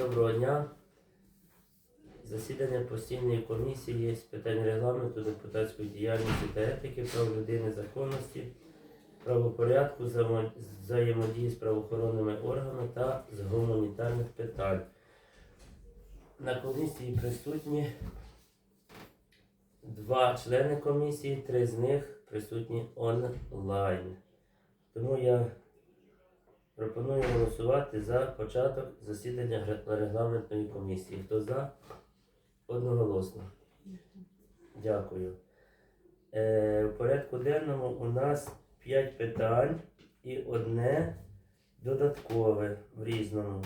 Доброго дня. Засідання постійної комісії з питань регламенту, депутатської діяльності та етики, прав людини, законності, правопорядку, взаємодії з правоохоронними органами та з гуманітарних питань. На комісії присутні два члени комісії, три з них присутні онлайн. Тому я Пропоную голосувати за початок засідання регламентної комісії. Хто за? Одноголосно. Дякую. Е, в порядку денному у нас 5 питань і одне додаткове в різному.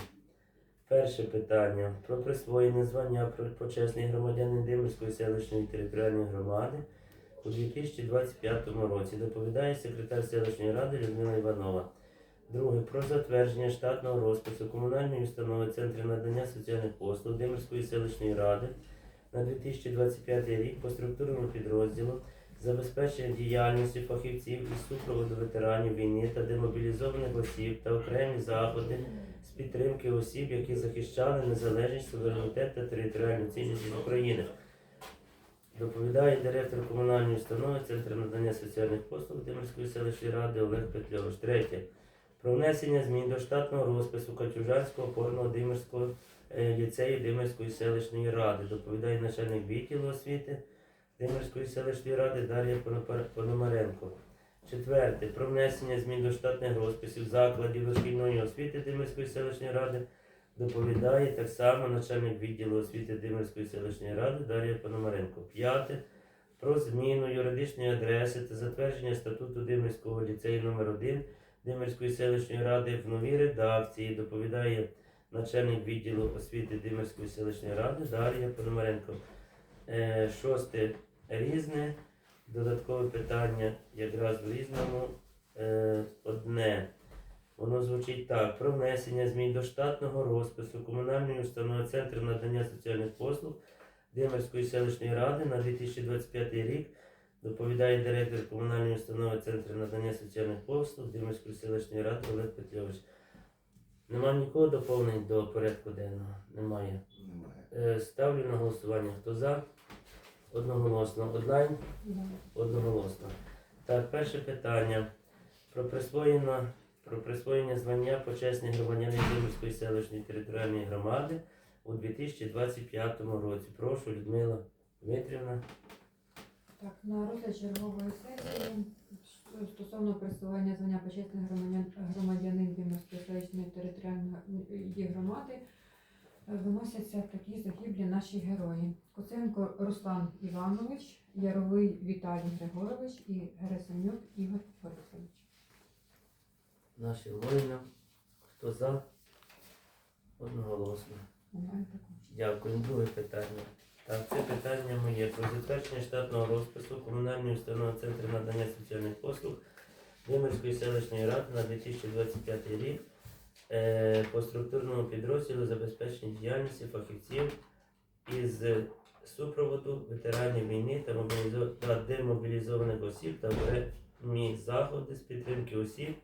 Перше питання про присвоєння звання почесний громадянин Димирської селищної територіальної громади у 2025 році. Доповідає секретар селищної ради Людмила Іванова. Друге. Про затвердження штатного розпису комунальної установи Центру надання соціальних послуг Димирської селищної ради на 2025 рік по структурному підрозділу забезпечення діяльності фахівців із супроводу ветеранів війни та демобілізованих осіб та окремі заходи з підтримки осіб, які захищали незалежність, суверенітет та територіальну цілісність України. Доповідає директор комунальної установи Центру надання соціальних послуг Димирської селищної ради Олег Петльович. Третє. Про внесення змін до штатного розпису Катюжанського опорного Димирського е, ліцею Димирської селищної ради. Доповідає начальник відділу освіти Димирської селищної ради Дар'я Пономаренко. Четверте. Про внесення змін до штатних розписів закладів дошкільної освіти Димирської селищної ради. Доповідає так само начальник відділу освіти Димирської селищної ради Дар'я Пономаренко. П'яте. Про зміну юридичної адреси та затвердження статуту Димирського ліцею номер 1 Димирської селищної ради в новій редакції доповідає начальник відділу освіти Димирської селищної ради Дар'я Пономаренко. Е, Шосте різне. Додаткове питання якраз в різному. Е, Одне. Воно звучить так: про внесення змін до штатного розпису комунальної установи Центру надання соціальних послуг Димирської селищної ради на 2025 рік Доповідає директор комунальної установи Центру надання соціальних послуг Димирської селищної ради Олег Петльович. Нема нікого доповнень до порядку денного? Немає. Немає. Е, Ставлю на голосування. Хто за? Одноголосно. Онлайн? Одноголосно. Так, перше питання. Про присвоєння, про присвоєння звання почесний громадянин Димирської селищної територіальної громади у 2025 році. Прошу, Людмила Дмитрівна. Так, на розгляд чергової сесії стосовно присвоєння звання почесний громадян, громадянин селищної територіальної громади е, виносяться такі загиблі наші герої. Коценко Руслан Іванович, Яровий Віталій Григорович і Герасимюк Ігор Борисович. нашим воїнам. Хто за? Одноголосно. Дякую. Друге питання. Так, це питання моє про затвердження штатного розпису комунальної установи Центру надання соціальних послуг Димирської селищної ради на 2025 рік е, по структурному підрозділу забезпечення діяльності фахівців із супроводу ветеранів війни та, мобілізо... та демобілізованих осіб та окремі заходи з підтримки осіб,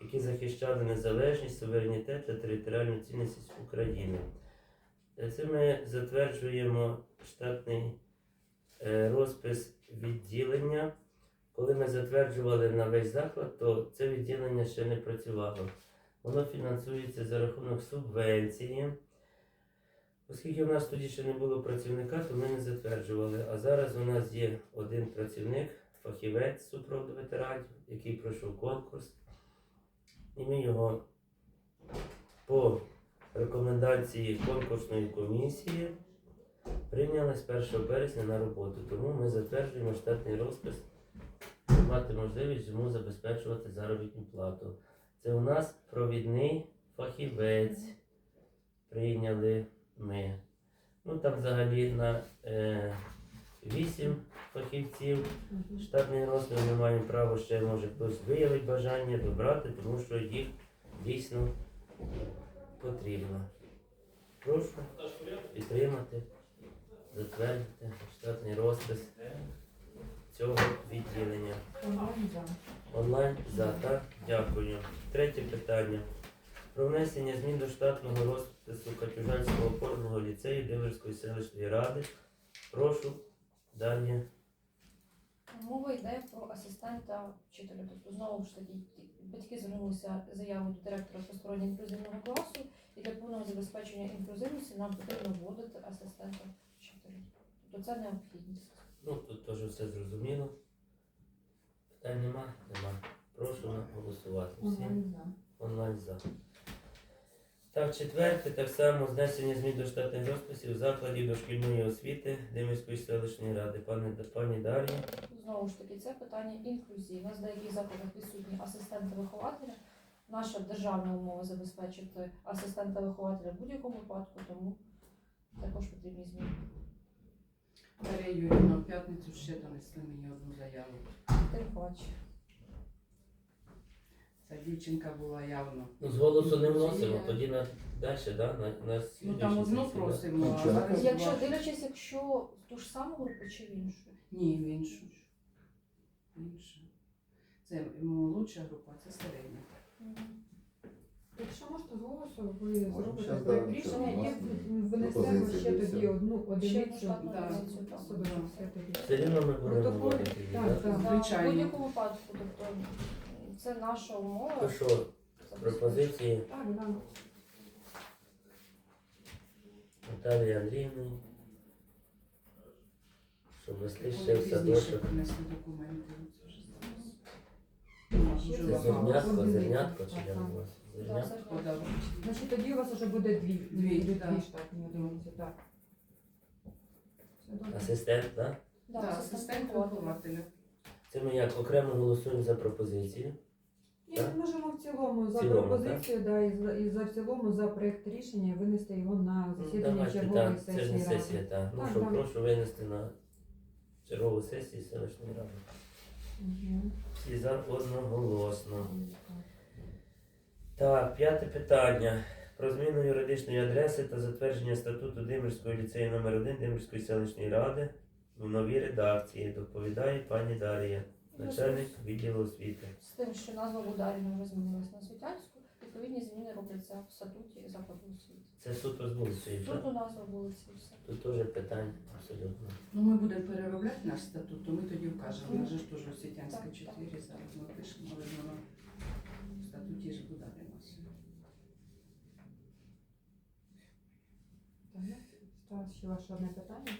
які захищали незалежність, суверенітет та територіальну цінність України. Це ми затверджуємо штатний е, розпис відділення. Коли ми затверджували на весь заклад, то це відділення ще не працювало. Воно фінансується за рахунок субвенції. Оскільки в нас тоді ще не було працівника, то ми не затверджували. А зараз у нас є один працівник, фахівець супроводу ветеранів, який пройшов конкурс. І ми його по рекомендації конкурсної комісії прийняли з 1 березня на роботу. Тому ми затверджуємо штатний розпис, мати можливість йому забезпечувати заробітну плату. Це у нас провідний фахівець. Прийняли ми. Ну там взагалі на е, 8 фахівців. Штатний розпис ми маємо право ще може хтось виявить бажання добрати, тому що їх дійсно потрібно. Прошу підтримати, затвердити штатний розпис цього відділення. Онлайн за. Так. Дякую. Третє питання. Про внесення змін до штатного розпису Катюжанського опорного ліцею Димирської селищної ради. Прошу далі. Асистента вчителя. Тобто знову ж таки батьки звернулися з заявою до директора по стороні інклюзивного класу, і для повного забезпечення інклюзивності нам потрібно вводити асистента вчителя. Тобто це необхідність. Ну, тут теж все зрозуміло. Питань нема? Нема. Прошу голосувати. Всі Онлайн за. Так, четверте, так само знесення змін до штатних розписів закладів дошкільної освіти Димирської селищної ради. Пане пані Дар'я. Знову ж таки, це питання інклюзії. У нас в деяких закладах відсутні асистенти вихователя. Наша державна умова забезпечити асистента вихователя в будь-якому випадку, тому також потрібні зміни. Дар'я Юрівна, в п'ятницю ще донесли мені одну заяву. Тим паче. Ця дівчинка була явно. Ну, з голосу не вносимо, тоді на далі, да? на, на Ну там одну сесії, да? просимо, а зараз Якщо дивлячись, якщо ту ж саму групу чи в іншу. Ні, в іншу. В. Це молодша група, це середня. Якщо можете з голосу, ви зробите да, рішення і нас внесемо ще тоді все. одну одиницю. одну штатну Да. одиницю, так. Сюди все тоді. Все рівно ми будемо Протокол. говорити. тоді, Так, да? так. Да, Звичайно. В будь-якому випадку, тобто це наша умова. Що, пропозиції Так, да. Наталії Андріївни, щоб вести ще в Вони пізніше садочок. принесли документи. Це вже зараз. Ну, Ще дуже Це раз. багато. зернятко, зернятко чи Так, як у вас? Зернятко? це. Значить, тоді у вас вже буде дві, Дві, дві, да. дві штатні одиниці, так. Все добре. Асистент, так? Так, асистент вихователя. Це ми як окремо голосуємо за пропозицію. Ні, Так? ми можемо в цілому за В цілому, пропозицію, да, і за, і за в цілому за проект рішення винести його на Ну, засідання Давайте, чергової так, це ж сесії не ради. сесія, так. Ну Так, що, так. прошу винести на чергову сесію селищної ради. Всі за одноголосно. Так, п'яте питання. Про зміну юридичної адреси та затвердження статуту Димирського ліцею номер 1 Димирської селищної ради в новій редакції. Доповідає пані Дар'я, начальник відділу освіти. З тим, що назва Бударіна змінилась на Світянську, відповідні зміни робляться в статуті закладу освіти. Це суто з вулицею. Тут у назва вулиці і все. Тут теж питань абсолютно. Ну, ми будемо переробляти наш статут, то ми тоді вкажемо. Нас ж теж Освітянська так. 4 зараз ми пишемо, але воно в статуті ж буде у нас. Ще ваше одне питання?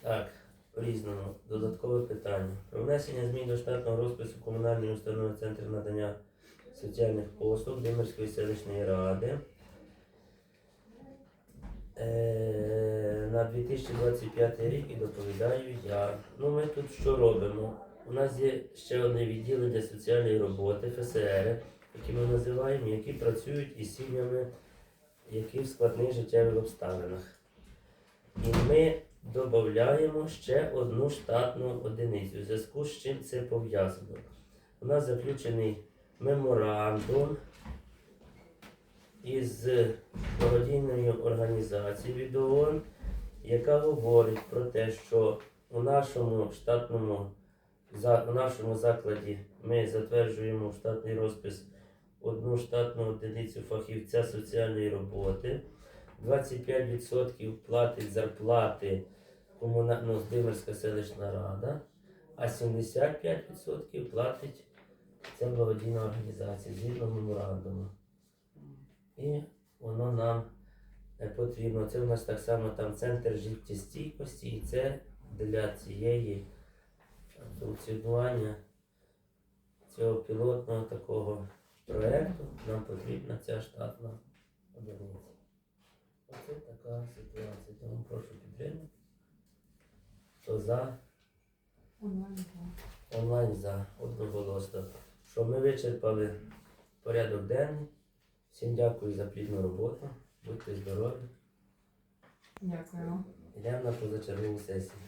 Так, по-різному. Додаткове питання. Про внесення змін до штатного розпису комунальної установи Центр надання соціальних послуг Димирської селищної ради. Е, на 2025 рік і доповідаю я. Ну, ми тут що робимо? У нас є ще одне відділення соціальної роботи, ФСР, які ми називаємо, які працюють із сім'ями, які в складних життєвих обставинах. І ми додаємо ще одну штатну одиницю. У зв'язку з чим це пов'язано. У нас заключений меморандум із благодійною організацією від ООН, яка говорить про те, що у нашому штатному у нашому закладі ми затверджуємо штатний розпис одну штатну одиницю фахівця соціальної роботи. 25% платить зарплати комуна... ну, селищна рада, а 75% платить ця благодійна організація згідно меморандуму. І воно нам потрібно. Це у нас так само там центр життєстійкості, і це для цієї функціонування цього пілотного такого проєкту нам потрібна ця штатна одиниця. Оце така ситуація. Тому прошу підтримати. Хто за Онлайн. так. онлайн за одноголосно. Що ми вичерпали порядок денний. Всім дякую за плідну роботу. Будьте здорові. Дякую. Йдемо на позачергову сесію.